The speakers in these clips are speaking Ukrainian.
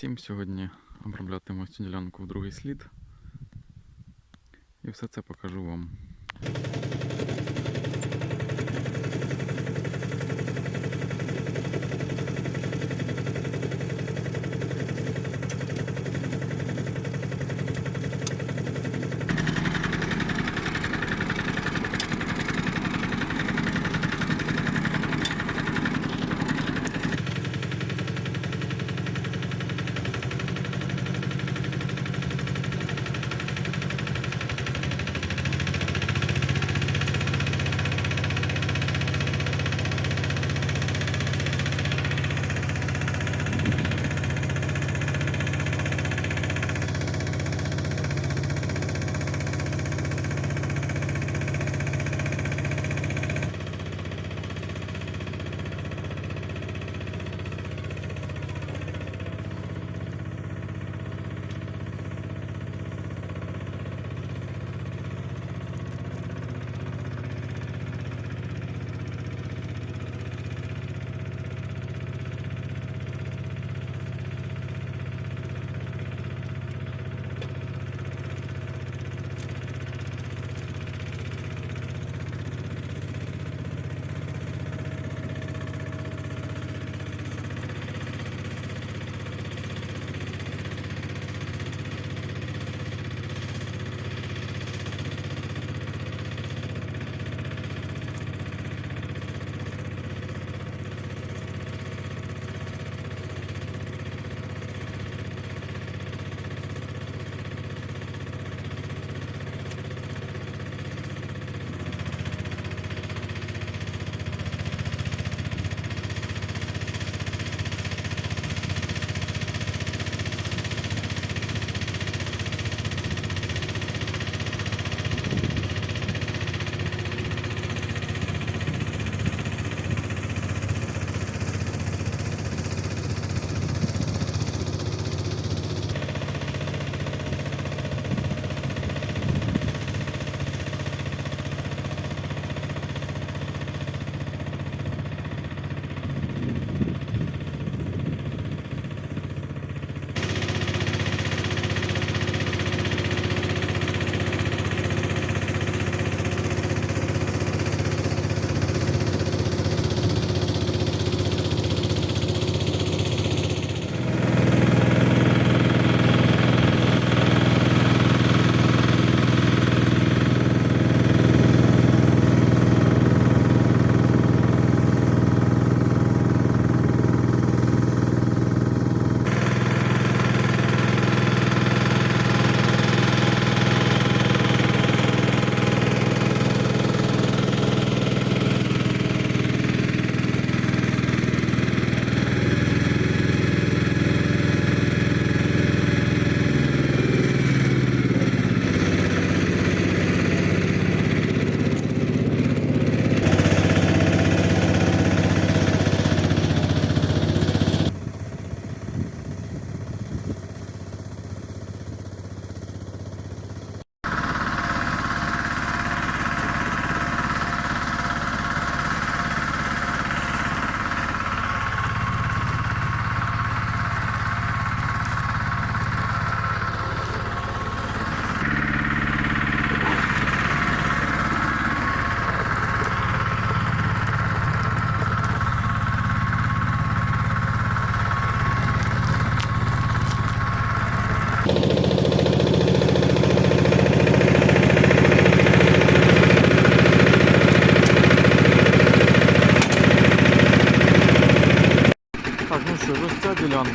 всім! Сьогодні оброблятиму цю ділянку в другий слід. І все це покажу вам.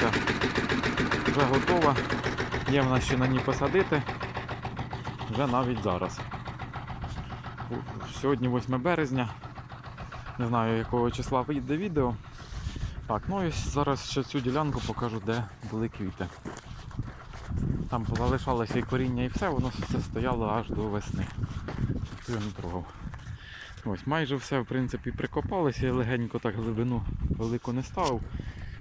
Ця вже готова. Є в нас ще на ній посадити. Вже навіть зараз. Сьогодні 8 березня. Не знаю якого числа вийде відео. Так, ну і зараз ще цю ділянку покажу, де були квіти. Там залишалося і коріння і все, воно все стояло аж до весни. Ніхто його не трогав. Ось майже все в принципі прикопалося, я легенько так глибину велику не ставив.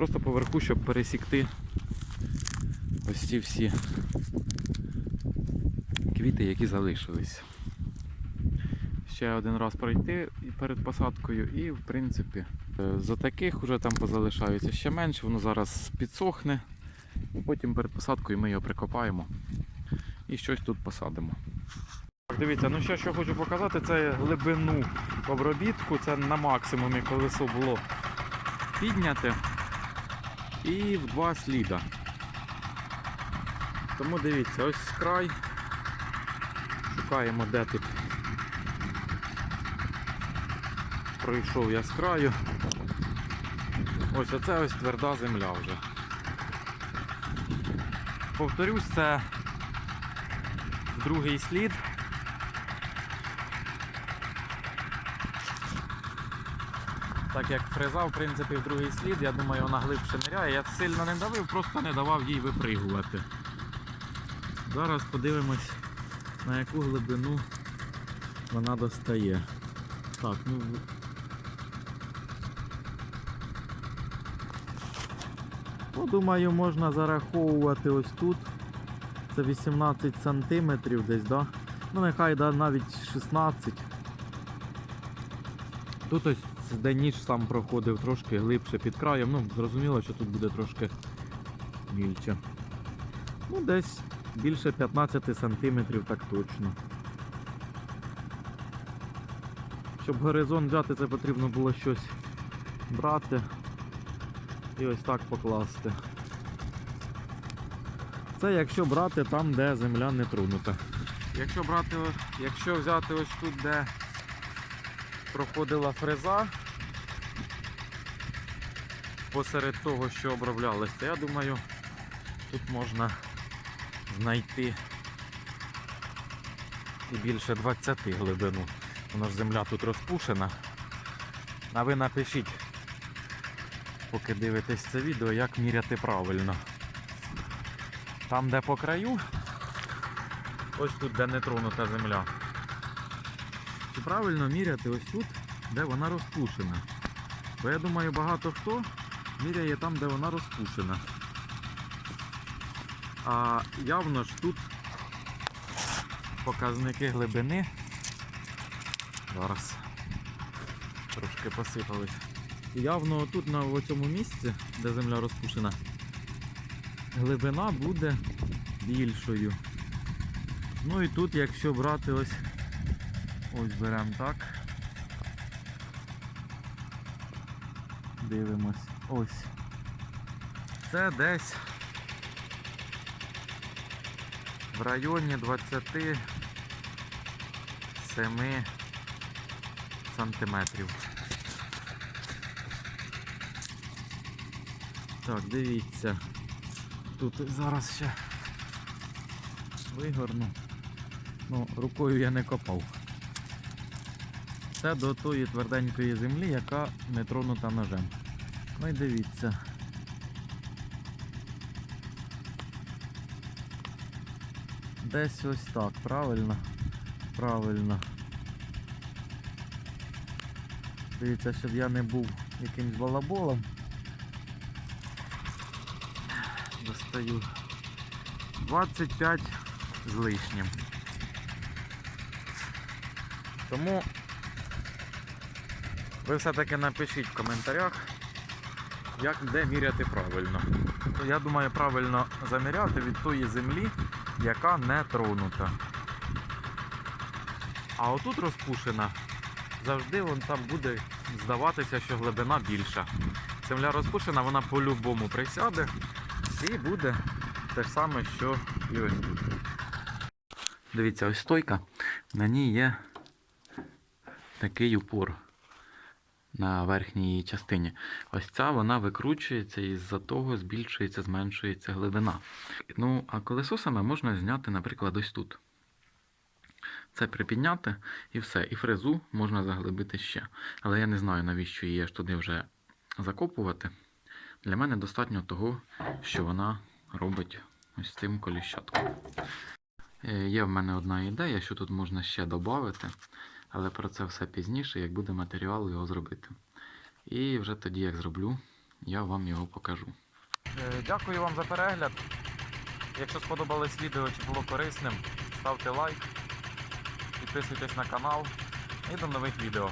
Просто поверху, щоб пересікти ось ці всі квіти, які залишились. Ще один раз пройти перед посадкою і в принципі е, за таких вже там позалишаються ще менше, воно зараз підсохне Потім перед посадкою ми його прикопаємо і щось тут посадимо. Дивіться, ну ще що хочу показати, це глибину обробітку. Це на максимумі колесо було підняте і в два сліда. Тому дивіться, ось край. Шукаємо, де тут пройшов я з краю. Ось оце ось тверда земля вже. Повторюсь, це другий слід. Так як фреза, в принципі, в другий слід, я думаю, вона глибше ниряє. Я сильно не давив, просто не давав їй випригувати. Зараз подивимось, на яку глибину вона достає. Так, ну. Ну, думаю, можна зараховувати ось тут. Це 18 сантиметрів десь, да? Ну нехай да, навіть 16. Тут ось де ніж сам проходив трошки глибше під краєм. Ну, зрозуміло, що тут буде трошки більше. Ну, десь більше 15 сантиметрів, так точно. Щоб горизонт взяти, це потрібно було щось брати і ось так покласти. Це якщо брати там, де земля не тронута. Якщо брати, якщо взяти ось тут, де проходила фреза посеред того, що оброблялось, то я думаю, тут можна знайти і більше 20 глибину. Вона ж земля тут розпушена. А ви напишіть, поки дивитесь це відео, як міряти правильно. Там, де по краю, ось тут, де не тронута земля. Чи правильно міряти ось тут, де вона розпушена? Бо я думаю, багато хто міряє там, де вона розпушена. А явно ж тут показники глибини. Зараз трошки посипались. Явно тут на цьому місці, де земля розпушена, глибина буде більшою. Ну і тут, якщо брати ось, ось беремо так. Дивимось. Ось. Це десь в районі 27 сантиметрів. Так, дивіться. Тут зараз ще вигорну. Ну, рукою я не копав. Це до тої тверденької землі, яка не тронута ножем. Ну і дивіться. Десь ось так, правильно? Правильно. Дивіться, щоб я не був якимсь балаболом. Достаю 25 з лишнім. Тому ви все-таки напишіть в коментарях, як де міряти правильно. Я думаю, правильно заміряти від тої землі, яка не тронута. А отут розпушена, завжди вон там буде здаватися, що глибина більша. Земля розпушена, вона по-любому присяде і буде те ж саме, що і ось тут. Дивіться, ось стойка, на ній є такий упор на верхній частині. Ось ця вона викручується і з-за того збільшується, зменшується глибина. Ну, а колесо саме можна зняти, наприклад, ось тут. Це припідняти і все. І фрезу можна заглибити ще. Але я не знаю, навіщо її аж туди вже закопувати. Для мене достатньо того, що вона робить ось цим коліщатком. Е, Є в мене одна ідея, що тут можна ще додати, але про це все пізніше, як буде матеріал його зробити. І вже тоді, як зроблю, я вам його покажу. Е, Дякую вам за перегляд. Якщо сподобалось відео чи було корисним, ставте лайк, підписуйтесь на канал і до нових відео.